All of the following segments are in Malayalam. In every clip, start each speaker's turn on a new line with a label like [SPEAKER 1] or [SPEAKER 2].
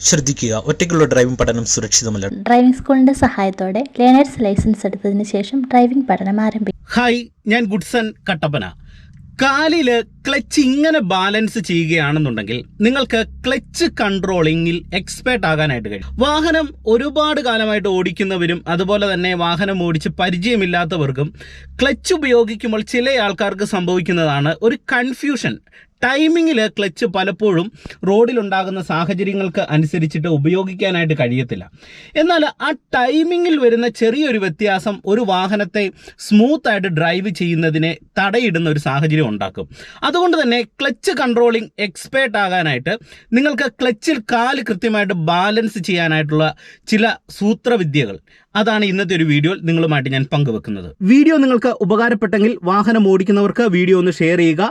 [SPEAKER 1] ശ്രദ്ധിക്കുക. ഒറ്റയ്ക്കുള്ള ഡ്രൈവിംഗ് പഠനം സുരക്ഷിതമല്ല.
[SPEAKER 2] ഡ്രൈവിംഗ് സ്കൂളിന്റെ സഹായത്തോടെ ലേണേഴ്സ് ലൈസൻസ് എടുത്തതിന് ശേഷം ഡ്രൈവിംഗ് പഠനം ആരംഭിക്കും.
[SPEAKER 3] ഹായ് ഞാൻ ഗുഡ്സൺ കട്ടപ്പന. കാലിൽ ക്ലച്ച് ഇങ്ങനെ ബാലൻസ് ചെയ്യുകയാണെന്നുണ്ടെങ്കിൽ നിങ്ങൾക്ക് ക്ലച്ച് കൺട്രോളിങ്ങിൽ എക്സ്പേർട്ട് ആകാനായിട്ട് കഴിയും. വാഹനം ഒരുപാട് കാലമായിട്ട് ഓടിക്കുന്നവരും അതുപോലെ തന്നെ വാഹനം ഓടിച്ച് പരിചയമില്ലാത്തവർക്കും ക്ലച്ച് ഉപയോഗിക്കുമ്പോൾ ചില ആൾക്കാർക്ക് സംഭവിക്കുന്നതാണ് ഒരു കൺഫ്യൂഷൻ ടൈമിങ്ങിൽ ക്ലച്ച് പലപ്പോഴും റോഡിലുണ്ടാകുന്ന സാഹചര്യങ്ങൾക്ക് അനുസരിച്ചിട്ട് ഉപയോഗിക്കാനായിട്ട് കഴിയത്തില്ല. എന്നാൽ ആ ടൈമിങ്ങിൽ വരുന്ന ചെറിയൊരു വ്യത്യാസം ഒരു വാഹനത്തെ സ്മൂത്തായിട്ട് ഡ്രൈവ് ചെയ്യുന്നതിനെ തടയിടുന്ന ഒരു സാഹചര്യം ഉണ്ടാക്കും. അതുകൊണ്ട് തന്നെ ക്ലച്ച് കൺട്രോളിംഗ് എക്സ്പേർട്ട് ആകാനായിട്ട് നിങ്ങൾക്ക് ക്ലച്ചിൽ കാൽ കൃത്യമായിട്ട് ബാലൻസ് ചെയ്യാനായിട്ടുള്ള ചില സൂത്രവിദ്യകൾ. അതാണ് ഇന്നത്തെ ഒരു വീഡിയോ നിങ്ങളുമായിട്ട് ഞാൻ പങ്കുവെക്കുന്നത്. വീഡിയോ നിങ്ങൾക്ക് ഉപകാരപ്പെട്ടെങ്കിൽ വാഹനം ഓടിക്കുന്നവർക്ക് വീഡിയോ ഒന്ന് ഷെയർ ചെയ്യുക.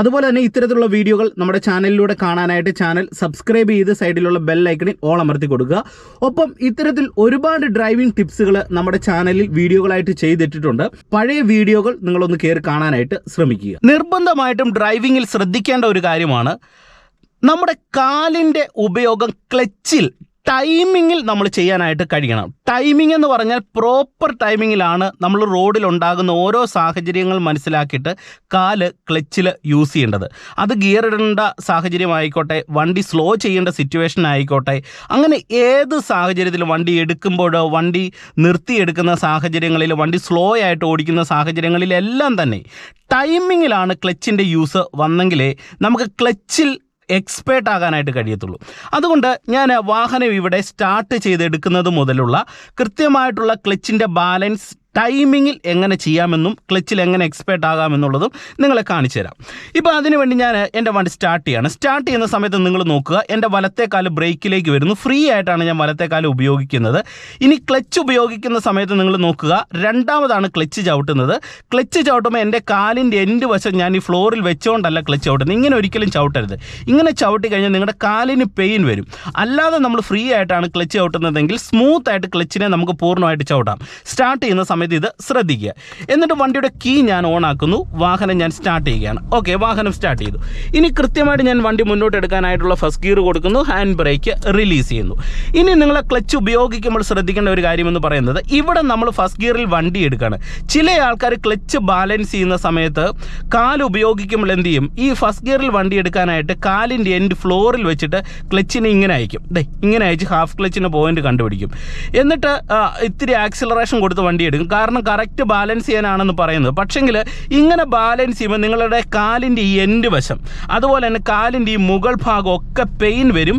[SPEAKER 3] അതുപോലെ തന്നെ ഇത്തരത്തിലുള്ള വീഡിയോകൾ നമ്മുടെ ചാനലിലൂടെ കാണാനായിട്ട് ചാനൽ സബ്സ്ക്രൈബ് ചെയ്ത് സൈഡിലുള്ള ബെൽ ഐക്കണിൽ ഓൾ അമർത്തി കൊടുക്കുക. ഒപ്പം ഇത്തരത്തിൽ ഒരുപാട് ഡ്രൈവിംഗ് ടിപ്സുകൾ നമ്മുടെ ചാനലിൽ വീഡിയോകളായിട്ട് ചെയ്തിട്ടിട്ടുണ്ട്. പഴയ വീഡിയോകൾ നിങ്ങളൊന്ന് കയറി കാണാനായിട്ട് ശ്രമിക്കുക. നിർബന്ധമായിട്ടും ഡ്രൈവിംഗിൽ ശ്രദ്ധിക്കേണ്ട ഒരു കാര്യമാണ് നമ്മുടെ കാലിന്റെ ഉപയോഗം ക്ലച്ചിൽ ടൈമിങ്ങിൽ നമ്മൾ ചെയ്യാനായിട്ട് കഴിയണം. ടൈമിംഗ് എന്ന് പറഞ്ഞാൽ പ്രോപ്പർ ടൈമിങ്ങിലാണ് നമ്മൾ റോഡിൽ ഉണ്ടാകുന്ന ഓരോ സാഹചര്യങ്ങൾ മനസ്സിലാക്കിയിട്ട് കാൽ ക്ലച്ചിൽ യൂസ് ചെയ്യേണ്ടത്. അത് ഗിയർ ഇടേണ്ട സാഹചര്യമായിക്കോട്ടെ വണ്ടി സ്ലോ ചെയ്യേണ്ട സിറ്റുവേഷൻ ആയിക്കോട്ടെ അങ്ങനെ ഏത് സാഹചര്യത്തിൽ വണ്ടി എടുക്കുമ്പോഴോ വണ്ടി നിർത്തിയെടുക്കുന്ന സാഹചര്യങ്ങളിൽ വണ്ടി സ്ലോ ആയിട്ട് ഓടിക്കുന്ന സാഹചര്യങ്ങളിലെല്ലാം തന്നെ ടൈമിങ്ങിലാണ് ക്ലച്ചിന്റെ യൂസ് വന്നെങ്കിലേ നമുക്ക് ക്ലച്ചിൽ എക്സ്പേർട്ട് ആകാനായിട്ട് കഴിയത്തുള്ളൂ. അതുകൊണ്ട് ഞാൻ വാഹനം ഇവിടെ സ്റ്റാർട്ട് ചെയ്തെടുക്കുന്നത് മുതലുള്ള കൃത്യമായിട്ടുള്ള ക്ലച്ചിന്റെ ബാലൻസ് ടൈമിങ്ങിൽ എങ്ങനെ ചെയ്യാമെന്നും ക്ലച്ചിൽ എങ്ങനെ എക്സ്പേർട്ട് ആകാമെന്നുള്ളതും നിങ്ങളെ കാണിച്ചു തരാം. ഇപ്പോൾ അതിനുവേണ്ടി ഞാൻ എന്റെ വണ്ടി സ്റ്റാർട്ട് ചെയ്യാണ്. സ്റ്റാർട്ട് ചെയ്യുന്ന സമയത്ത് നിങ്ങൾ നോക്കുക എന്റെ വലത്തെ കാൽ ബ്രേക്കിലേക്ക് വരുന്നു. ഫ്രീ ആയിട്ടാണ് ഞാൻ വലത്തെ കാൽ ഉപയോഗിക്കുന്നത്. ഇനി ക്ലച്ച് ഉപയോഗിക്കുന്ന സമയത്ത് നിങ്ങൾ നോക്കുക രണ്ടാമതാണ് ക്ലച്ച് ചവിട്ടുന്നത്. ക്ലച്ച് ചവിട്ടുമ്പോൾ എന്റെ കാലിന്റെ എൻഡ് വശം ഞാൻ ഈ ഫ്ലോറിൽ വെച്ചുകൊണ്ടല്ല ക്ലച്ച് ചവിട്ടുന്നത്. ഇങ്ങനെ ഒരിക്കലും ചവിട്ടരുത്. ഇങ്ങനെ ചവിട്ടി കഴിഞ്ഞാൽ നിങ്ങളുടെ കാലിന് പെയിൻ വരും. അല്ലാതെ നമ്മൾ ഫ്രീ ആയിട്ടാണ് ക്ലച്ച് ചവിട്ടുന്നതെങ്കിൽ സ്മൂത്ത് ആയിട്ട് ക്ലച്ചിനെ നമുക്ക് പൂർണമായിട്ട് ചവിട്ടാം. സ്റ്റാർട്ട് ചെയ്യുന്ന സമയത്ത് ഇത് ശ്രദ്ധിക്കുക. എന്നിട്ട് വണ്ടിയുടെ കീ ഞാൻ ഓൺ ആക്കുന്നു. വാഹനം ഞാൻ സ്റ്റാർട്ട് ചെയ്യുകയാണ്. ഓക്കെ വാഹനം സ്റ്റാർട്ട് ചെയ്തു. ഇനി കൃത്യമായിട്ട് ഞാൻ വണ്ടി മുന്നോട്ട് എടുക്കാനായിട്ടുള്ള ഫസ്റ്റ് ഗിയർ കൊടുക്കുന്നു. ഹാൻഡ് ബ്രേക്ക് റിലീസ് ചെയ്യുന്നു. ഇനി നിങ്ങളെ ക്ലച്ച് ഉപയോഗിക്കുമ്പോൾ ശ്രദ്ധിക്കേണ്ട ഒരു കാര്യമെന്ന് പറയുന്നത് ഇവിടെ നമ്മൾ ഫസ്റ്റ് ഗിയറിൽ വണ്ടി എടുക്കുകയാണ് ചില ആൾക്കാർ ക്ലച്ച് ബാലൻസ് ചെയ്യുന്ന സമയത്ത് കാൽ ഉപയോഗിക്കുമ്പോൾ എന്ത് ചെയ്യും? ഈ ഫസ്റ്റ് ഗിയറിൽ വണ്ടി എടുക്കാനായിട്ട് കാലിന്റെ എൻഡ് ഫ്ലോറിൽ വെച്ചിട്ട് ക്ലച്ചിനെ ഇങ്ങനെ അയക്കും. ദേ ഇങ്ങനെ അയച്ച് ഹാഫ് ക്ലച്ചിന്റെ പോയിന്റ് കണ്ടുപിടിക്കും. എന്നിട്ട് ഇത്തിരി ആക്സിലറേഷൻ കൊടുത്ത് വണ്ടി എടുക്കും. കാരണം കറക്റ്റ് ബാലൻസ് ചെയ്യാനാണെന്ന് പറയുന്നത്. പക്ഷെങ്കിൽ ഇങ്ങനെ ബാലൻസ് ചെയ്യുമ്പോൾ നിങ്ങളുടെ കാലിന്റെ ഈ എൻഡ് വശം അതുപോലെ തന്നെ കാലിന്റെ ഈ മുകൾ ഭാഗം ഒക്കെ പെയിൻ വരും.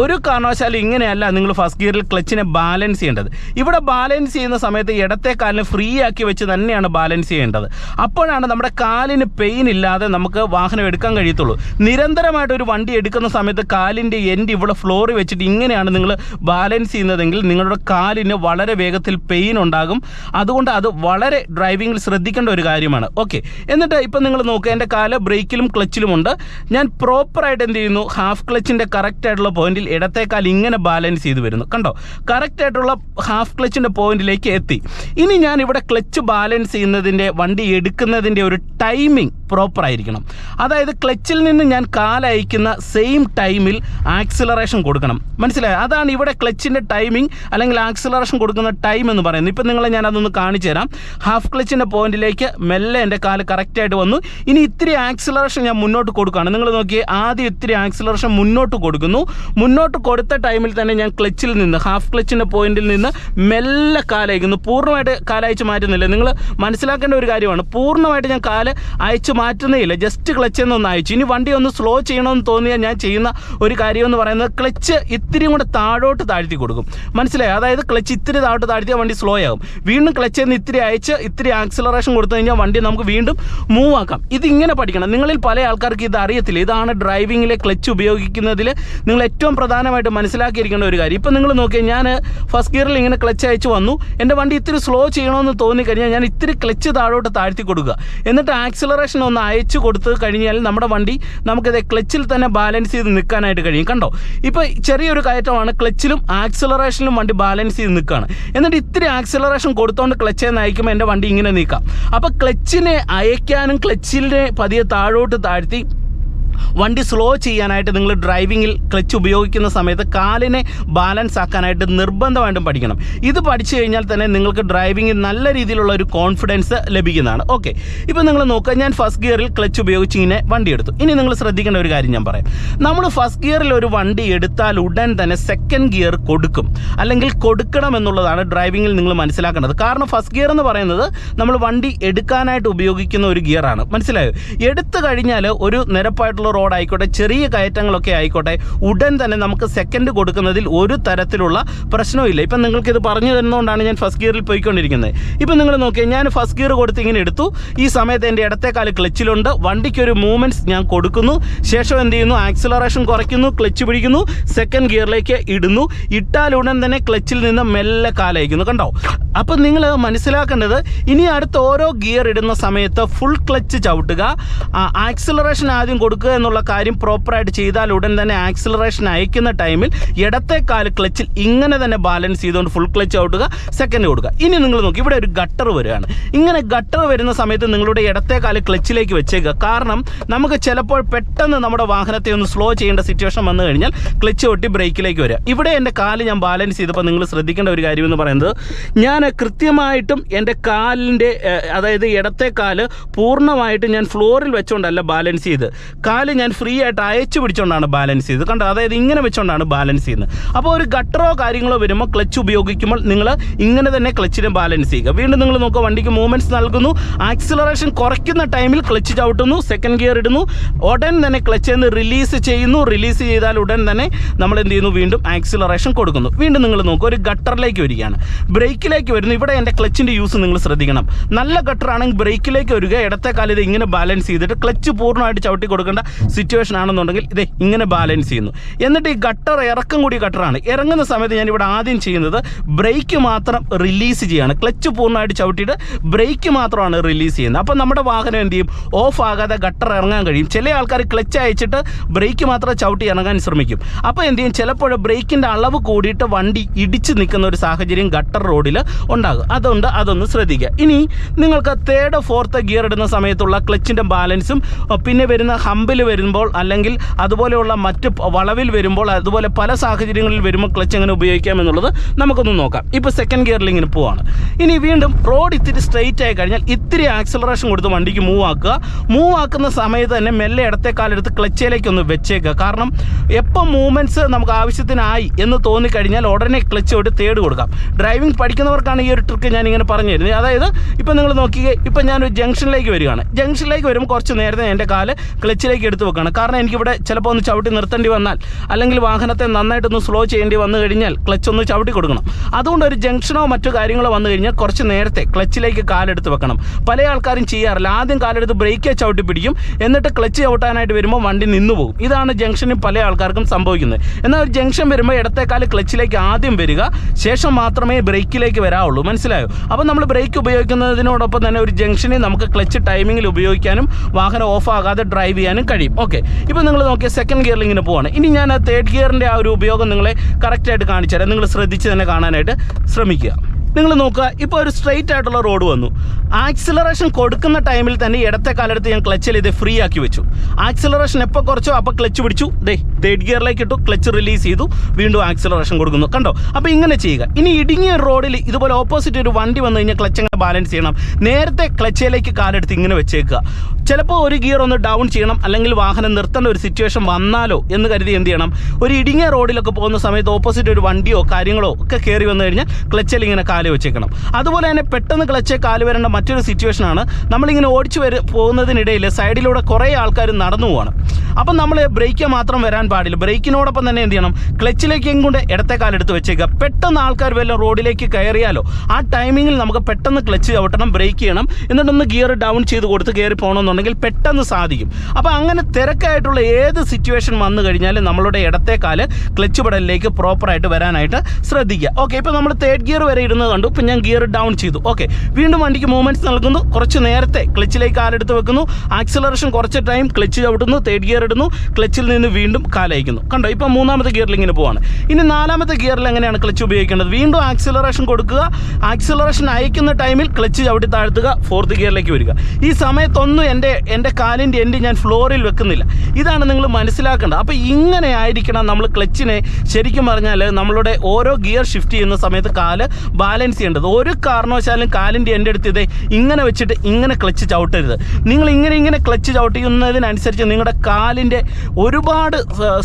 [SPEAKER 3] ഒരു കാരണവശാലും ഇങ്ങനെയല്ല നിങ്ങൾ ഫസ്റ്റ് ഗിയറിൽ ക്ലച്ചിനെ ബാലൻസ് ചെയ്യേണ്ടത്. ഇവിടെ ബാലൻസ് ചെയ്യുന്ന സമയത്ത് ഇടത്തെ കാലിനെ ഫ്രീ ആക്കി വെച്ച് തന്നെയാണ് ബാലൻസ് ചെയ്യേണ്ടത്. അപ്പോഴാണ് നമ്മുടെ കാലിന് പെയിൻ ഇല്ലാതെ നമുക്ക് വാഹനം എടുക്കാൻ കഴിയത്തുള്ളൂ. നിരന്തരമായിട്ട് ഒരു വണ്ടി എടുക്കുന്ന സമയത്ത് കാലിന്റെ എൻഡ് ഇവിടെ ഫ്ലോറിൽ വെച്ചിട്ട് ഇങ്ങനെയാണ് നിങ്ങൾ ബാലൻസ് ചെയ്യുന്നതെങ്കിൽ നിങ്ങളുടെ കാലിന് വളരെ വേഗത്തിൽ പെയിൻ ഉണ്ടാകും. അതുകൊണ്ട് അത് വളരെ ഡ്രൈവിങ്ങിൽ ശ്രദ്ധിക്കേണ്ട ഒരു കാര്യമാണ്. ഓക്കെ എന്നിട്ട് ഇപ്പം നിങ്ങൾ നോക്കുക എന്റെ കാല ബ്രേക്കിലും ക്ലച്ചിലുമുണ്ട് ഞാൻ പ്രോപ്പറായിട്ട് എന്ത് ചെയ്യുന്നു? ഹാഫ് ക്ലച്ചിന്റെ കറക്റ്റ് ആയിട്ടുള്ള പോയിന്റിൽ ഇടത്തേക്കാൽ ഇങ്ങനെ ബാലൻസ് ചെയ്ത് വരുന്നു. കണ്ടോ? കറക്റ്റ് ആയിട്ടുള്ള ഹാഫ് ക്ലച്ചിന്റെ പോയിന്റിലേക്ക് എത്തി. ഇനി ഞാൻ ഇവിടെ ക്ലച്ച് ബാലൻസ് ചെയ്യുന്നതിന്റെ വണ്ടി എടുക്കുന്നതിന്റെ ഒരു ടൈമിംഗ് പ്രോപ്പർ ആയിരിക്കണം. അതായത് ക്ലച്ചിൽ നിന്ന് ഞാൻ കാലയക്കുന്ന സെയിം ടൈമിൽ ആക്സിലറേഷൻ കൊടുക്കണം. മനസ്സിലായോ? അതാണ് ഇവിടെ ക്ലച്ചിന്റെ ടൈമിംഗ് അല്ലെങ്കിൽ ആക്സിലറേഷൻ കൊടുക്കുന്ന ടൈം എന്ന് പറയുന്നത്. ഇപ്പം നിങ്ങളെ ഞാൻ അതൊന്ന് കാണിച്ചു തരാം. ഹാഫ് ക്ലച്ചിന്റെ പോയിന്റിലേക്ക് മെല്ലെ എന്റെ കാൽ കറക്റ്റായിട്ട് വന്നു. ഇനി ഇത്തിരി ആക്സിലറേഷൻ ഞാൻ മുന്നോട്ട് കൊടുക്കുകയാണ്. നിങ്ങൾ നോക്കിയേ ആദ്യം ഇത്തിരി ആക്സിലറേഷൻ മുന്നോട്ട് കൊടുക്കുന്നു. മുന്നോട്ട് കൊടുത്ത ടൈമിൽ തന്നെ ഞാൻ ക്ലച്ചിൽ നിന്ന് ഹാഫ് ക്ലച്ചിന്റെ പോയിന്റിൽ നിന്ന് മെല്ലെ കാലയക്കുന്നു പൂർണമായിട്ട് കാലയച്ച് മാറ്റുന്നില്ല. നിങ്ങൾ മനസ്സിലാക്കേണ്ട ഒരു കാര്യമാണ്. പൂർണമായിട്ട് ഞാൻ കാൽ അയച്ച് മാറ്റുന്നേ ഇല്ല. ജസ്റ്റ് ക്ലച്ച് എന്നൊന്ന് അയച്ചു. ഇനി വണ്ടി ഒന്ന് സ്ലോ ചെയ്യണമെന്ന് തോന്നിയാൽ ഞാൻ ചെയ്യുന്ന ഒരു കാര്യം എന്ന് പറയുന്നത് ക്ലച്ച് ഇത്തിരി കൂടെ താഴോട്ട് താഴ്ത്തി കൊടുക്കും. മനസ്സിലായി? അതായത് ക്ലച്ച് ഇത്തിരി താഴോട്ട് താഴ്ത്തിയാൽ വണ്ടി സ്ലോ ആകും. വീണ്ടും ക്ലച്ചിൽ നിന്ന് ഇത്തിരി അയച്ച് ഇത്തിരി ആക്സിലറേഷൻ കൊടുത്തു കഴിഞ്ഞാൽ വണ്ടി നമുക്ക് വീണ്ടും മൂവ് ആക്കാം. ഇതിങ്ങനെ പഠിക്കണം. നിങ്ങളിൽ പല ആൾക്കാർക്ക് ഇത് അറിയത്തില്ല. ഇതാണ് ഡ്രൈവിങ്ങിലെ ക്ലച്ച് ഉപയോഗിക്കുന്നതിൽ നിങ്ങൾ ഏറ്റവും പ്രധാനമായിട്ട് മനസ്സിലാക്കിയിരിക്കേണ്ട ഒരു കാര്യം. ഇപ്പം നിങ്ങൾ നോക്കിയാൽ ഞാൻ ഫസ്റ്റ് ഗിയറിൽ ഇങ്ങനെ ക്ലച്ച് അയച്ച് വന്നു. എന്റെ വണ്ടി ഇത്തിരി സ്ലോ ചെയ്യണമെന്ന് തോന്നിക്കഴിഞ്ഞാൽ ഞാൻ ഇത്തിരി ക്ലച്ച് താഴോട്ട് താഴ്ത്തി കൊടുക്കുക. എന്നിട്ട് ആക്സിലറേഷൻ ഒന്ന് അയച്ചു കൊടുത്ത് കഴിഞ്ഞാൽ നമ്മുടെ വണ്ടി നമുക്കിത് ക്ലച്ചിൽ തന്നെ ബാലൻസ് ചെയ്ത് നിൽക്കാനായിട്ട് കഴിയും. കണ്ടോ? ഇപ്പോൾ ചെറിയൊരു കയറ്റമാണ് ക്ലച്ചിലും ആക്സിലറേഷനിലും വണ്ടി ബാലൻസ് ചെയ്ത് നിൽക്കുകയാണ്. എന്നിട്ട് ഇത്തിരി ആക്സിലറേഷൻ കൊടുത്തോണ്ട് ക്ലച്ചിൽ ക്ലച്ച് അയക്കുമ്പോൾ എന്റെ വണ്ടി ഇങ്ങനെ നീക്കാം. അപ്പോൾ ക്ലച്ചിനെ അയക്കാനും ക്ലച്ചിനെ പതിയെ താഴോട്ട് താഴ്ത്തി വണ്ടി സ്ലോ ചെയ്യാനായിട്ട് നിങ്ങൾ ഡ്രൈവിങ്ങിൽ ക്ലച്ച് ഉപയോഗിക്കുന്ന സമയത്ത് കാലിനെ ബാലൻസ് ആക്കാനായിട്ട് നിർബന്ധമായിട്ടും പഠിക്കണം. ഇത് പഠിച്ചു കഴിഞ്ഞാൽ തന്നെ നിങ്ങൾക്ക് ഡ്രൈവിങ്ങിൽ നല്ല രീതിയിലുള്ള ഒരു കോൺഫിഡൻസ് ലഭിക്കുന്നതാണ്. ഓക്കെ. ഇപ്പോൾ നിങ്ങൾ നോക്കുക ഞാൻ ഫസ്റ്റ് ഗിയറിൽ ക്ലച്ച് ഉപയോഗിച്ച് ഇങ്ങനെ വണ്ടി എടുത്തു. ഇനി നിങ്ങൾ ശ്രദ്ധിക്കേണ്ട ഒരു കാര്യം ഞാൻ പറയാം. നമ്മൾ ഫസ്റ്റ് ഗിയറിൽ ഒരു വണ്ടി എടുത്താൽ ഉടൻ തന്നെ സെക്കൻഡ് ഗിയർ കൊടുക്കും. അല്ലെങ്കിൽ കൊടുക്കണം എന്നുള്ളതാണ് ഡ്രൈവിങ്ങിൽ നിങ്ങൾ മനസ്സിലാക്കേണ്ടത്. കാരണം ഫസ്റ്റ് ഗിയർ എന്ന് പറയുന്നത് നമ്മൾ വണ്ടി എടുക്കാനായിട്ട് ഉപയോഗിക്കുന്ന ഒരു ഗിയറാണ്. മനസ്സിലായോ? എടുത്തു കഴിഞ്ഞാൽ ഒരു നിരപ്പായിട്ടുള്ള റോഡ് ആയിക്കോട്ടെ ചെറിയ കയറ്റങ്ങളൊക്കെ ആയിക്കോട്ടെ ഉടൻ തന്നെ നമുക്ക് സെക്കൻഡ് കൊടുക്കുന്നതിൽ ഒരു തരത്തിലുള്ള പ്രശ്നമില്ല ഇപ്പം നിങ്ങൾക്കിത് പറഞ്ഞു തരുന്നതുകൊണ്ടാണ് ഞാൻ ഫസ്റ്റ് ഗിയറിൽ പോയിക്കൊണ്ടിരിക്കുന്നത്. ഇപ്പം നിങ്ങൾ നോക്കിയാൽ ഞാൻ ഫസ്റ്റ് ഗിയർ കൊടുത്ത് ഇങ്ങനെ എടുത്തു. ഈ സമയത്ത് എന്റെ ഇടത്തെ കാൽ ക്ലച്ചിലുണ്ട് വണ്ടിക്കൊരു മൂവ്മെന്റ്സ് ഞാൻ കൊടുക്കുന്നു. ശേഷം എന്ത് ചെയ്യുന്നു? ആക്സിലറേഷൻ കുറയ്ക്കുന്നു ക്ലച്ച് പിടിക്കുന്നു സെക്കൻഡ് ഗിയറിലേക്ക് ഇടുന്നു. ഇട്ടാൽ ഉടൻ തന്നെ ക്ലച്ചിൽ നിന്ന് മെല്ലെ കാലയക്കുന്നു. കണ്ടോ? അപ്പം നിങ്ങൾ മനസ്സിലാക്കേണ്ടത് ഇനി അടുത്ത ഓരോ ഗിയർ ഇടുന്ന സമയത്ത് ഫുൾ ക്ലച്ച് ചവിട്ടുക. ആക്സിലറേഷൻ ആദ്യം കൊടുക്കുക എന്നുള്ള കാര്യം പ്രോപ്പറായിട്ട് ചെയ്താൽ ഉടൻ തന്നെ ആക്സിലറേഷൻ അയക്കുന്ന ടൈമിൽ ഇടത്തെ കാൽ ക്ലച്ചിൽ ഇങ്ങനെ തന്നെ ബാലൻസ് ചെയ്തുകൊണ്ട് ഫുൾ ക്ലച്ച് ഔട്ടുക സെക്കൻഡ് കൊടുക്കുക ഇനി നിങ്ങൾ നോക്കി ഇവിടെ ഒരു ഗട്ടർ വരികയാണ്. ഇങ്ങനെ ഗട്ടർ വരുന്ന സമയത്ത് നിങ്ങളുടെ ഇടത്തെ കാൽ ക്ലച്ചിലേക്ക് വെച്ചേക്കുക. കാരണം നമുക്ക് ചിലപ്പോൾ പെട്ടെന്ന് നമ്മുടെ വാഹനത്തെ ഒന്ന് സ്ലോ ചെയ്യേണ്ട സിറ്റുവേഷൻ വന്നു കഴിഞ്ഞാൽ ക്ലച്ച് ഒട്ടി ബ്രേക്കിലേക്ക് വരിക. ഇവിടെ എന്റെ കാൽ ഞാൻ ബാലൻസ് ചെയ്തപ്പോൾ നിങ്ങൾ ശ്രദ്ധിക്കേണ്ട ഒരു കാര്യം എന്ന് പറയുന്നത് ഞാൻ കൃത്യമായിട്ടും എന്റെ കാലിന്റെ അതായത് ഇടത്തെ കാൽ പൂർണമായിട്ടും ഞാൻ ഫ്ലോറിൽ വെച്ചുകൊണ്ടല്ല ബാലൻസ് ചെയ്ത്. കാൽ ഞാൻ ഫ്രീ ആയിട്ട് അയച്ചു പിടിച്ചുകൊണ്ടാണ് ബാലൻസ് ചെയ്തത്. കണ്ടോ? അതായത് ഇങ്ങനെ വെച്ചുകൊണ്ടാണ് ബാലൻസ് ചെയ്യുന്നത്. അപ്പോൾ ഒരു ഗട്ടറോ കാര്യങ്ങളോ വരുമ്പോൾ ക്ലച്ച് ഉപയോഗിക്കുമ്പോൾ നിങ്ങൾ ഇങ്ങനെ തന്നെ ക്ലച്ചിനെ ബാലൻസ് ചെയ്യുക. വീണ്ടും നിങ്ങൾ നോക്കുക വണ്ടിക്ക് മൂവ്മെന്റ്സ് നൽകുന്നു. ആക്സിലറേഷൻ കുറയ്ക്കുന്ന ടൈമിൽ ക്ലച്ച് ചവിട്ടുന്നു സെക്കൻഡ് ഗിയർ ഇടുന്നു. ഉടൻ തന്നെ ക്ലച്ച് നിന്ന് റിലീസ് ചെയ്യുന്നു. റിലീസ് ചെയ്താൽ ഉടൻ തന്നെ നമ്മൾ എന്ത് ചെയ്യുന്നു? വീണ്ടും ആക്സിലറേഷൻ കൊടുക്കുന്നു. വീണ്ടും നിങ്ങൾ നോക്കുക ഒരു ഗട്ടറിലേക്ക് വരികയാണ്. ബ്രേക്കിലേക്ക് വരുന്നു. ഇവിടെ എന്റെ ക്ലച്ചിന്റെ യൂസ് നിങ്ങൾ ശ്രദ്ധിക്കണം. നല്ല ഗട്ടറാണെങ്കിൽ ബ്രേക്കിലേക്ക് വരിക. ഇടത്തെ കാലം ഇത് ഇങ്ങനെ ബാലൻസ് ചെയ്തിട്ട് ക്ലച്ച് പൂർണമായിട്ട് ചവിട്ടി കൊടുക്കേണ്ട സിറ്റുവേഷൻ ആണെന്നുണ്ടെങ്കിൽ ഇതേ ഇങ്ങനെ ബാലൻസ് ചെയ്യുന്നു. എന്നിട്ട് ഈ ഗട്ടർ ഇറക്കം കൂടി ഗട്ടറാണ് ഇറങ്ങുന്ന സമയത്ത് ഞാൻ ഇവിടെ ആദ്യം ചെയ്യുന്നത് ബ്രേക്ക് മാത്രം റിലീസ് ചെയ്യാണ്. ക്ലച്ച് പൂർണമായിട്ട് ചവിട്ടിയിട്ട് ബ്രേക്ക് മാത്രമാണ് റിലീസ് ചെയ്യുന്നത്. അപ്പം നമ്മുടെ വാഹനം എന്ത് ചെയ്യും? ഓഫ് ആകാതെ ഗട്ടർ ഇറങ്ങാൻ കഴിയും. ചില ആൾക്കാർ ക്ലച്ച് അയച്ചിട്ട് ബ്രേക്ക് മാത്രം ചവിട്ടി ഇറങ്ങാൻ ശ്രമിക്കും. അപ്പോൾ എന്ത് ചെയ്യും? ചിലപ്പോൾ ബ്രേക്കിന്റെ അളവ് കൂടിയിട്ട് വണ്ടി ഇടിച്ച് നിൽക്കുന്ന ഒരു സാഹചര്യം ഗട്ടർ റോഡിൽ ഉണ്ടാകും. അതുകൊണ്ട് അതൊന്ന് ശ്രദ്ധിക്കുക. ഇനി നിങ്ങൾക്ക് തേർഡ് ഫോർത്ത് ഗിയർ ഇടുന്ന സമയത്തുള്ള ക്ലച്ചിന്റെ ബാലൻസും പിന്നെ വരുന്ന ഹമ്പിൽ വരുമ്പോൾ അല്ലെങ്കിൽ അതുപോലെയുള്ള മറ്റ് വളവിൽ വരുമ്പോൾ അതുപോലെ പല സാഹചര്യങ്ങളിൽ വരുമ്പോൾ ക്ലച്ച് എങ്ങനെ ഉപയോഗിക്കാം എന്നുള്ളത് നമുക്കൊന്ന് നോക്കാം. ഇപ്പോൾ സെക്കൻഡ് ഗിയറിൽ ഇങ്ങനെ പോവാണ്. ഇനി വീണ്ടും റോഡ് ഇത്തിരി സ്ട്രെയിറ്റ് ആയി കഴിഞ്ഞാൽ ഇത്തിരി ആക്സലറേഷൻ കൊടുത്ത് വണ്ടിക്ക് മൂവ് ആക്കുക. മൂവ് ആക്കുന്ന സമയത്ത് തന്നെ മെല്ലെ ഇടത്തെ കാലെടുത്ത് ക്ലച്ചിലേക്ക് ഒന്ന് വെച്ചേക്കുക. കാരണം എപ്പോൾ മൂവ്മെന്റ്സ് നമുക്ക് ആവശ്യത്തിനായി എന്ന് തോന്നിക്കഴിഞ്ഞാൽ ഉടനെ ക്ലച്ച് തൊട്ട് തേട് കൊടുക്കാം. ഡ്രൈവിംഗ് പഠിക്കുന്നവർക്കാണ് ഈ ഒരു ട്രിക്ക് ഞാൻ ഇങ്ങനെ പറഞ്ഞു തരുന്നത്. അതായത് ഇപ്പം നിങ്ങൾ നോക്കിയേ ഇപ്പം ഞാനൊരു ജംഗ്ഷനിലേക്ക് വരികയാണ്. ജംഗ്ഷനിലേക്ക് വരുമ്പോൾ കുറച്ച് നേരത്തെ എന്റെ കാൽ ക്ലച്ചിലേക്ക് എടുത്ത് വെക്കുകയാണ് കാരണം എനിക്കിവിടെ ചിലപ്പോൾ ഒന്ന് ചവിട്ടി നിർത്തേണ്ടി വന്നാൽ അല്ലെങ്കിൽ വാഹനത്തെ നന്നായിട്ടൊന്ന് സ്ലോ ചെയ്യേണ്ടി വന്നു കഴിഞ്ഞാൽ ക്ലച്ച് ഒന്ന് ചവിട്ടി കൊടുക്കണം. അതുകൊണ്ട് ഒരു ജംഗ്ഷനോ മറ്റു കാര്യങ്ങളോ വന്നു കഴിഞ്ഞാൽ കുറച്ച് നേരത്തെ ക്ലച്ചിലേക്ക് കാലെടുത്ത് വെക്കണം. പല ആൾക്കാരും ചെയ്യാറില്ല. ആദ്യം കാലെടുത്ത് ബ്രേക്കേ ചവിട്ടി പിടിക്കും. എന്നിട്ട് ക്ലച്ച് ചവിട്ടാനായിട്ട് വരുമ്പോൾ വണ്ടി നിന്നു പോകും. ഇതാണ് ജംഗ്ഷനിൽ പല ആൾക്കാർക്കും സംഭവിക്കുന്നത്. എന്നാൽ ഒരു ജംഗ്ഷൻ വരുമ്പോൾ ഇടത്തേക്കാൽ ക്ലച്ചിലേക്ക് ആദ്യം വരിക. ശേഷം മാത്രമേ ബ്രേക്കിലേക്ക് വരാവുള്ളൂ. മനസ്സിലായോ? അപ്പോൾ നമ്മൾ ബ്രേക്ക് ഉപയോഗിക്കുന്നതിനോടൊപ്പം തന്നെ ഒരു ജംഗ്ഷനിൽ നമുക്ക് ക്ലച്ച് ടൈമിങ്ങിൽ ഉപയോഗിക്കാനും വാഹനം ഓഫാകാതെ ഡ്രൈവ് ചെയ്യാനും കഴിയും. ഓക്കെ ഇപ്പോൾ നിങ്ങൾ നോക്കിയ സെക്കൻഡ് ഗിയറിൽ ഇങ്ങനെ പോവാണ്. ഇനി ഞാൻ ആ തേർഡ് ഗിയറിന്റെ ആ ഒരു ഉപയോഗം നിങ്ങളെ കറക്റ്റായിട്ട് കാണിച്ചു തരാം. നിങ്ങൾ ശ്രദ്ധിച്ച് തന്നെ കാണാനായിട്ട് ശ്രമിക്കുക. നിങ്ങൾ നോക്കുക ഇപ്പോൾ ഒരു സ്ട്രെയിറ്റ് ആയിട്ടുള്ള റോഡ് വന്നു. ആക്സിലറേഷൻ കൊടുക്കുന്ന ടൈമിൽ തന്നെ ഇടത്തെ കാലെടുത്ത് ഞാൻ ക്ലച്ചിൽ ഇത് ഫ്രീ ആക്കി വെച്ചു. ആക്സിലറേഷൻ എപ്പോൾ കുറച്ചോ അപ്പോൾ ക്ലച്ച് പിടിച്ചു. ദേ തേർഡ് ഗിയറിലേക്ക് ഇട്ടു ക്ലച്ച് റിലീസ് ചെയ്തു വീണ്ടും ആക്സിലറേഷൻ കൊടുക്കുന്നു. കണ്ടോ? അപ്പോൾ ഇങ്ങനെ ചെയ്യുക. ഇനി ഇടുങ്ങിയ റോഡിൽ ഇതുപോലെ ഓപ്പോസിറ്റ് ഒരു വണ്ടി വന്നു കഴിഞ്ഞാൽ ക്ലച്ച് ബാലൻസ് ചെയ്യണം. നേരത്തെ ക്ലച്ചിലേക്ക് കാലെടുത്ത് ഇങ്ങനെ വെച്ചേക്കുക. ചിലപ്പോൾ ഒരു ഗിയർ ഒന്ന് ഡൗൺ ചെയ്യണം അല്ലെങ്കിൽ വാഹനം നിർത്തേണ്ട ഒരു സിറ്റുവേഷൻ വന്നാലോ എന്ന് കരുതി എന്ത് ചെയ്യണം? ഒരു ഇടുങ്ങിയ റോഡിലൊക്കെ പോകുന്ന സമയത്ത് ഓപ്പോസിറ്റ് ഒരു വണ്ടിയോ കാര്യങ്ങളോ ഒക്കെ കയറി വന്നു കഴിഞ്ഞാൽ ക്ലച്ചിൽ ഇങ്ങനെ കാൽ വെച്ചേക്കണം. അതുപോലെ തന്നെ പെട്ടെന്ന് ക്ലച്ചെ കാൽ വരേണ്ട മറ്റൊരു സിറ്റുവേഷനാണ് നമ്മളിങ്ങനെ ഓടിച്ചു വര പോകുന്നതിനിടയിൽ സൈഡിലൂടെ കുറേ ആൾക്കാർ നടന്നു പോവാണ്. അപ്പം നമ്മൾ ബ്രേക്ക് മാത്രം വരാൻ പാടില്ല. ബ്രേക്കിനോടൊപ്പം തന്നെ എന്ത് ചെയ്യണം? ക്ലച്ചിലേക്ക് കൊണ്ട് ഇടത്തെ കാലെടുത്ത് വെച്ചേക്കുക. പെട്ടെന്ന് ആൾക്കാർ വല്ല റോഡിലേക്ക് കയറിയാലോ ആ ടൈമിങ്ങിൽ നമുക്ക് പെട്ടെന്ന് ക്ലച്ച് ചവിട്ടണം ബ്രേക്ക് ചെയ്യണം എന്നിട്ടൊന്ന് ഗിയർ ഡൗൺ ചെയ്ത് കൊടുത്ത് കയറി പോകണമെന്നുണ്ടെങ്കിൽ പെട്ടെന്ന് സാധിക്കും. അപ്പോൾ അങ്ങനെ തിരക്കായിട്ടുള്ള ഏത് സിറ്റുവേഷൻ വന്നു കഴിഞ്ഞാലും നമ്മളുടെ കാൽ ക്ലച്ച് പടലിലേക്ക് പ്രോപ്പറായിട്ട് വരാനായിട്ട് ശ്രദ്ധിക്കുക. ഓക്കെ ഇപ്പോൾ നമ്മൾ തേർഡ് ഗിയർ വരെ ഇരുന്ന് കണ്ടു ഇപ്പം ഞാൻ ഗിയർ ഡൗൺ ചെയ്തു. ഓക്കെ വീണ്ടും വണ്ടിക്ക് മൂവ്മെന്റ്സ് നൽകുന്നു കുറച്ച് നേരത്തെ ക്ലച്ചിലേക്ക് കാലെടുത്ത് വെക്കുന്നു ആക്സിലറേഷൻ കുറച്ച് ടൈം ക്ലച്ച് ചവിട്ടുന്നു തേർഡ് ഗിയർ ഇടുന്നു ക്ലച്ചിൽ നിന്ന് വീണ്ടും കാലയക്കുന്നു കണ്ടോ ഇപ്പം മൂന്നാമത്തെ ഗിയറിൽ ഇങ്ങനെ പോവാണ്. ഇനി നാലാമത്തെ ഗിയറിൽ എങ്ങനെയാണ് ക്ലച്ച് ഉപയോഗിക്കേണ്ടത്? വീണ്ടും ആക്സിലറേഷൻ കൊടുക്കുക. ആക്സിലറേഷൻ അയക്കുന്ന ടൈമിൽ ടൈമിൽ ക്ലച്ച് ചവിട്ടി താഴ്ത്തുക ഫോർത്ത് ഗിയറിലേക്ക് വരിക. ഈ സമയത്തൊന്നും എന്റെ എന്റെ കാലിന്റെ എന്റെ ഞാൻ ഫ്ലോറിൽ വെക്കുന്നില്ല. ഇതാണ് നിങ്ങൾ മനസ്സിലാക്കേണ്ടത്. അപ്പോൾ ഇങ്ങനെ ആയിരിക്കണം നമ്മൾ ക്ലച്ചിനെ ശരിക്കും പറഞ്ഞാൽ നമ്മളുടെ ഓരോ ഗിയർ ഷിഫ്റ്റ് ചെയ്യുന്ന സമയത്ത് കാൽ ബാലൻസ് ചെയ്യേണ്ടത്. ഒരു കാരണവശാലും കാലിന്റെ എന്റെ അടുത്ത് ഇതേ ഇങ്ങനെ വെച്ചിട്ട് ഇങ്ങനെ ക്ലച്ച് ചവിട്ടരുത്. നിങ്ങൾ ഇങ്ങനെ ഇങ്ങനെ ക്ലച്ച് ചവിട്ടിക്കുന്നതിനനുസരിച്ച് നിങ്ങളുടെ കാലിന്റെ ഒരുപാട്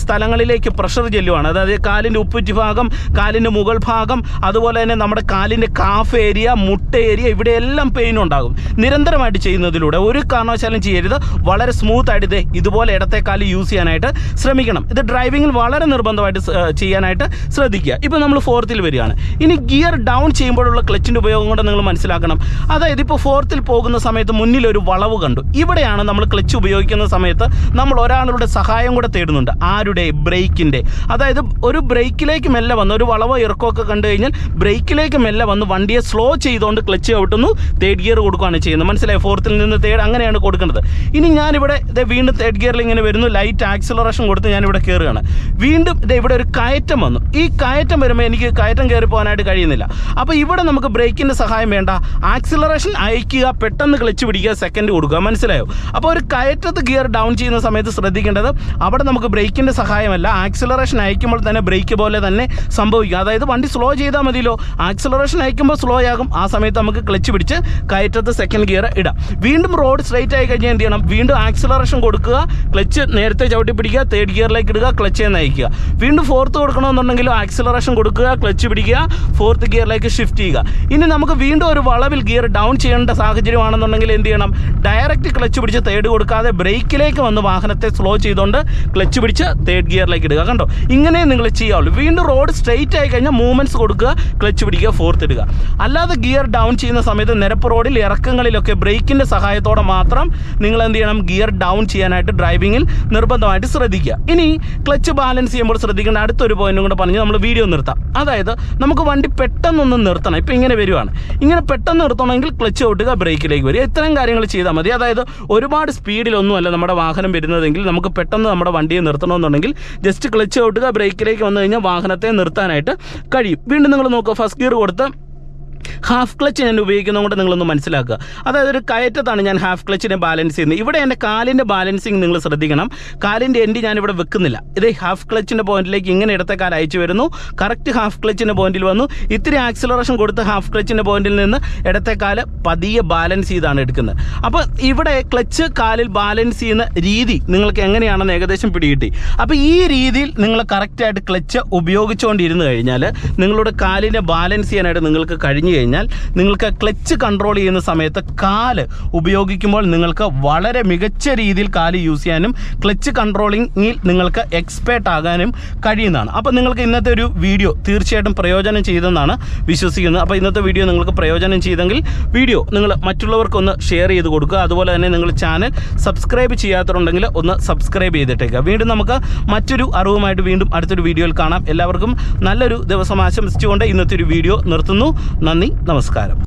[SPEAKER 3] സ്ഥലങ്ങളിലേക്ക് പ്രഷർ ചെല്ലുവാണ്. അതായത് കാലിന്റെ ഉപ്പുറ്റി ഭാഗം കാലിന്റെ മുകൾ ഭാഗം അതുപോലെ തന്നെ നമ്മുടെ കാലിന്റെ കാഫ് ഏരിയ മുട്ട ഏരിയ ഇവിടെയെല്ലാം പെയിൻ ഉണ്ടാകും. നിരന്തരമായിട്ട് ചെയ്യുന്നതിലൂടെ ഒരു കാരണവശാലും ചെയ്യരുത്. വളരെ സ്മൂത്ത് ആയിട്ട് ഇത് ഇതുപോലെ ഇടത്തെ കാൽ യൂസ് ചെയ്യാനായിട്ട് ശ്രമിക്കണം. ഇത് ഡ്രൈവിങ്ങിൽ വളരെ നിർബന്ധമായിട്ട് ചെയ്യാനായിട്ട് ശ്രദ്ധിക്കുക. ഇപ്പോൾ നമ്മൾ ഫോർത്തിൽ വരികയാണ്. ഇനി ഗിയർ ഡൗൺ ചെയ്യുമ്പോഴുള്ള ക്ലച്ചിന്റെ ഉപയോഗം കൊണ്ട് നിങ്ങൾ മനസ്സിലാക്കണം. അതായത് ഇപ്പോൾ ഫോർത്തിൽ പോകുന്ന സമയത്ത് മുന്നിൽ ഒരു വളവ് കണ്ടു. ഇവിടെയാണ് നമ്മൾ ക്ലച്ച് ഉപയോഗിക്കുന്ന സമയത്ത് നമ്മൾ ഒരാളുടെ സഹായം കൂടെ തേടുന്നുണ്ട്. ആരുടെ? ബ്രേക്കിന്റെ അതായത് ഒരു ബ്രേക്കിലേക്ക് മെല്ലെ വന്ന് ഒരു വളവ് ഇറക്കമൊക്കെ കണ്ടു കഴിഞ്ഞാൽ ബ്രേക്കിലേക്ക് മെല്ലെ വന്ന് വണ്ടിയെ സ്ലോ ചെയ്തുകൊണ്ട് ക്ലച്ച് ചവിട്ടുന്നു തേർഡ് ഗിയർ കൊടുക്കുകയാണ് ചെയ്യുന്നത്. മനസ്സിലായി? ഫോർത്തിൽ നിന്ന് തേർഡ് അങ്ങനെയാണ് കൊടുക്കേണ്ടത് ഇനി ഞാനിവിടെ ഇത് വീണ്ടും തേർഡ് ഗിയറിൽ ഇങ്ങനെ വരുന്നു. ലൈറ്റ് ആക്സിലറേഷൻ കൊടുത്ത് ഞാനിവിടെ കയറുകയാണ് വീണ്ടും ഇത് ഇവിടെ ഒരു കയറ്റം വന്നു. ഈ കയറ്റം വരുമ്പോൾ എനിക്ക് കയറ്റം കയറി പോകാനായിട്ട് കഴിയുന്നില്ല. അപ്പോൾ ഇവിടെ നമുക്ക് ബ്രേക്കിന്റെ സഹായം വേണ്ട. ആക്സിലറേഷൻ അയക്കുക പെട്ടെന്ന് ക്ലച്ച് പിടിക്കുക സെക്കൻഡ് കൊടുക്കുക. മനസ്സിലായോ? അപ്പോൾ ഒരു കയറ്റത്ത് ഗിയർ ഡൗൺ ചെയ്യുന്ന സമയത്ത് ശ്രദ്ധിക്കേണ്ടത് അവിടെ നമുക്ക് ബ്രേക്കിന്റെ സഹായമല്ല. ആക്സിലറേഷൻ അയക്കുമ്പോൾ തന്നെ ബ്രേക്ക് പോലെ തന്നെ സംഭവിക്കും. അതായത് വണ്ടി സ്ലോ ചെയ്താൽ മതിയല്ലോ. ആക്സിലറേഷൻ അയക്കുമ്പോൾ സ്ലോ ആകും. ആ സമയത്ത് നമുക്ക് ക്ലച്ച് പിടിച്ച് കയറ്റത്ത് സെക്കൻഡ് ഗിയർ ഇടാം. വീണ്ടും റോഡ് സ്ട്രൈറ്റ് ആയി കഴിഞ്ഞാൽ എന്ത് ചെയ്യണം? വീണ്ടും ആക്സിലറേഷൻ കൊടുക്കുക ക്ലച്ച് നേരത്തെ ചവിട്ടി പിടിക്കുക തേർഡ് ഗിയറിലേക്ക് ഇടുക ക്ലച്ച് നയിക്കുക വീണ്ടും ഫോർത്ത് കൊടുക്കണമെന്നുണ്ടെങ്കിൽ ആക്സിലറേഷൻ കൊടുക്കുക ക്ലച്ച് പിടിക്കുക ഫോർത്ത് ഗിയറിലേക്ക് ഷിഫ്റ്റ് ചെയ്യുക. ഇനി നമുക്ക് വീണ്ടും ഒരു വളവിൽ ഗിയർ ഡൗൺ ചെയ്യേണ്ട സാഹചര്യമാണെന്നുണ്ടെങ്കിൽ എന്ത് ചെയ്യണം? ഡയറക്റ്റ് ക്ലച്ച് പിടിച്ച് തേർഡ് കൊടുക്കാതെ ബ്രേക്കിലേക്ക് വന്ന് വാഹനത്തെ സ്ലോ ചെയ്തുകൊണ്ട് ക്ലച്ച് പിടിച്ച് തേർഡ് ഗിയറിലേക്ക് ഇടുക. കണ്ടോ? ഇങ്ങനെ നിങ്ങൾ ചെയ്യാവുള്ളൂ. വീണ്ടും റോഡ് സ്ട്രെയിറ്റ് ആയി കഴിഞ്ഞാൽ മൂവ്മെന്റ്സ് കൊടുക്കുക ക്ലച്ച് പിടിക്കുക ഫോർത്ത് ഇടുക. അല്ലാതെ ഗിയർ ഡൗൺ ചെയ്യുന്ന സമയത്ത് നിരപ്പ് റോഡിൽ ഇറക്കങ്ങളിലൊക്കെ ബ്രേക്കിന്റെ സഹായത്തോടെ മാത്രം നിങ്ങൾ എന്ത് ചെയ്യണം? ഗിയർ ഡൗൺ ചെയ്യാനായിട്ട് ഡ്രൈവിങ്ങിൽ നിർബന്ധമായിട്ട് ശ്രദ്ധിക്കുക. ഇനി ക്ലച്ച് ബാലൻസ് ചെയ്യുമ്പോൾ ശ്രദ്ധിക്കേണ്ട അടുത്തൊരു പോയിന്റും കൂടെ പറഞ്ഞ് നമ്മൾ വീഡിയോ നിർത്താം. അതായത് നമുക്ക് വണ്ടി പെട്ടെന്നൊന്ന് നിർത്തണം. ഇപ്പം ഇങ്ങനെ വരുവാണ്. ഇങ്ങനെ പെട്ടെന്ന് നിർത്തണമെങ്കിൽ ക്ലച്ച് ഔട്ടുക ബ്രേക്കിലേക്ക് വരിക. ഇത്തരം കാര്യങ്ങൾ ചെയ്താൽ മതി. അതായത് ഒരുപാട് സ്പീഡിലൊന്നുമല്ല നമ്മുടെ വാഹനം വരുന്നതെങ്കിൽ നമുക്ക് പെട്ടെന്ന് നമ്മുടെ വണ്ടിയെ നിർത്തണമെന്നുണ്ടെങ്കിൽ ജസ്റ്റ് ക്ലച്ച് ഔട്ടുക ബ്രേക്കിലേക്ക് വന്നു കഴിഞ്ഞാൽ വാഹനത്തെ നിർത്താനായിട്ട് കഴിയും. വീണ്ടും നിങ്ങൾ നോക്കുക ഫസ്റ്റ് ഗിയർ കൊടുത്ത് ഹാഫ് ക്ലച്ച് ഞാൻ ഉപയോഗിക്കുന്നത് കൊണ്ട് നിങ്ങളൊന്ന് മനസ്സിലാക്കുക. അതായത് ഒരു കയറ്റത്താണ് ഞാൻ ഹാഫ് ക്ലച്ചിനെ ബാലൻസ് ചെയ്യുന്നത്. ഇവിടെ എന്റെ കാലിന്റെ ബാലൻസിങ് നിങ്ങൾ ശ്രദ്ധിക്കണം. കാലിന്റെ എൻഡ് ഞാൻ ഇവിടെ വെക്കുന്നില്ല. ഇത് ഹാഫ് ക്ലച്ചിന്റെ പോയിന്റിലേക്ക് ഇങ്ങനെ ഇടത്തെ കാല അയച്ചു വരുന്നു. കറക്റ്റ് ഹാഫ് ക്ലച്ചിന്റെ പോയിന്റിൽ വന്നു. ഇത്തിരി ആക്സിലറേഷൻ കൊടുത്ത് ഹാഫ് ക്ലച്ചിന്റെ പോയിന്റിൽ നിന്ന് ഇടത്തെ കാൽ പതിയെ ബാലൻസ് ചെയ്താണ് എടുക്കുന്നത്. അപ്പോൾ ഇവിടെ ക്ലച്ച് കാലിൽ ബാലൻസ് ചെയ്യുന്ന രീതി നിങ്ങൾക്ക് എങ്ങനെയാണെന്ന് ഏകദേശം പിടികിട്ടി. അപ്പോൾ ഈ രീതിയിൽ നിങ്ങൾ കറക്റ്റായിട്ട് ക്ലച്ച് ഉപയോഗിച്ചുകൊണ്ടിരുന്നു കഴിഞ്ഞാൽ നിങ്ങളുടെ കാലിനെ ബാലൻസ് ചെയ്യാനായിട്ട് നിങ്ങൾക്ക് കഴിഞ്ഞു കഴിഞ്ഞാൽ നിങ്ങൾക്ക് ക്ലച്ച് കൺട്രോൾ ചെയ്യുന്ന സമയത്ത് കാൽ ഉപയോഗിക്കുമ്പോൾ നിങ്ങൾക്ക് വളരെ മികച്ച രീതിയിൽ കാൽ യൂസ് ചെയ്യാനും ക്ലച്ച് കൺട്രോളിങ്ങിൽ നിങ്ങൾക്ക് എക്സ്പേർട്ട് ആകാനും കഴിയുന്നതാണ്. അപ്പോൾ നിങ്ങൾക്ക് ഇന്നത്തെ ഒരു വീഡിയോ തീർച്ചയായിട്ടും പ്രയോജനം ചെയ്തെന്നാണ് വിശ്വസിക്കുന്നത്. അപ്പോൾ ഇന്നത്തെ വീഡിയോ നിങ്ങൾക്ക് പ്രയോജനം ചെയ്തെങ്കിൽ വീഡിയോ നിങ്ങൾ മറ്റുള്ളവർക്കൊന്ന് ഷെയർ ചെയ്ത് കൊടുക്കുക. അതുപോലെ തന്നെ നിങ്ങൾ ചാനൽ സബ്സ്ക്രൈബ് ചെയ്യാത്തതുണ്ടെങ്കിൽ ഒന്ന് സബ്സ്ക്രൈബ് ചെയ്തിട്ടേക്കുക. വീണ്ടും നമുക്ക് മറ്റൊരു അറിവുമായിട്ട് വീണ്ടും അടുത്തൊരു വീഡിയോയിൽ കാണാം. എല്ലാവർക്കും നല്ലൊരു ദിവസം ആശംസിച്ചുകൊണ്ട് ഇന്നത്തെ ഒരു വീഡിയോ നിർത്തുന്നു. നന്ദി നമസ്കാരം